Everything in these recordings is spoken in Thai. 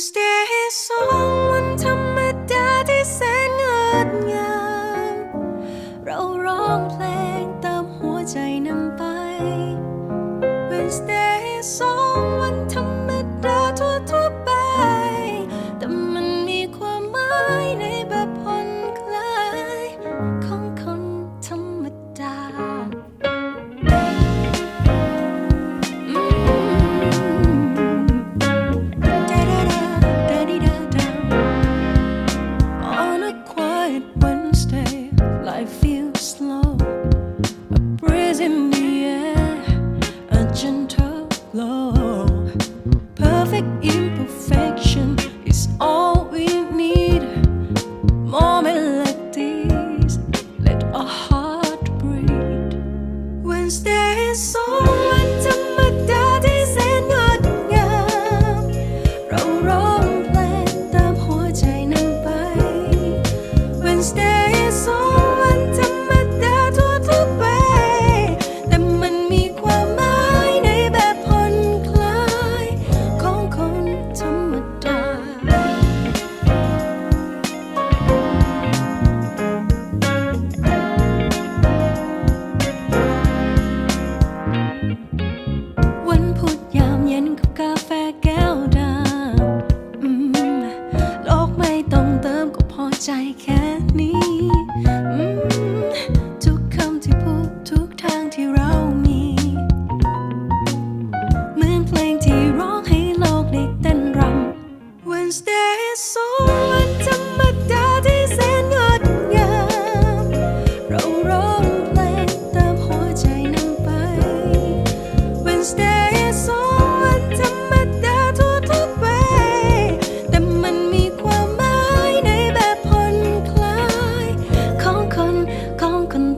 Tuesday สองวันธรรมดาที่แสนงดงามเราร้องเพลงตาหัวใจนำไป Wednesday สองวันธรรม flow. Perfect imperfection is all we need. Moment like this, let our heart breathe. Wednesday is all. ฟแก้วดำโลกไม่ต้องเติมก็พอใจแค่นี้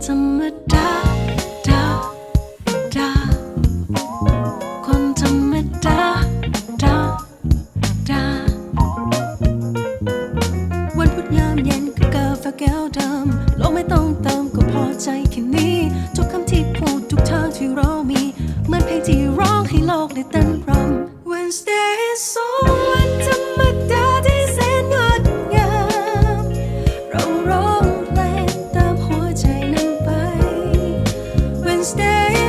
ธรรมดาดาดาคนธรรมดาดาดาวันพุธยามเย็นก็กาแฟแก้วดำลกไม่ต้องเติมก็พอใจแค่นี้ ทุกคำที่พูดทุกทางที่เรามีเหมือนเพลงที่ร้องให้โลกได้เต้นรำ Wednesday is so Yeah.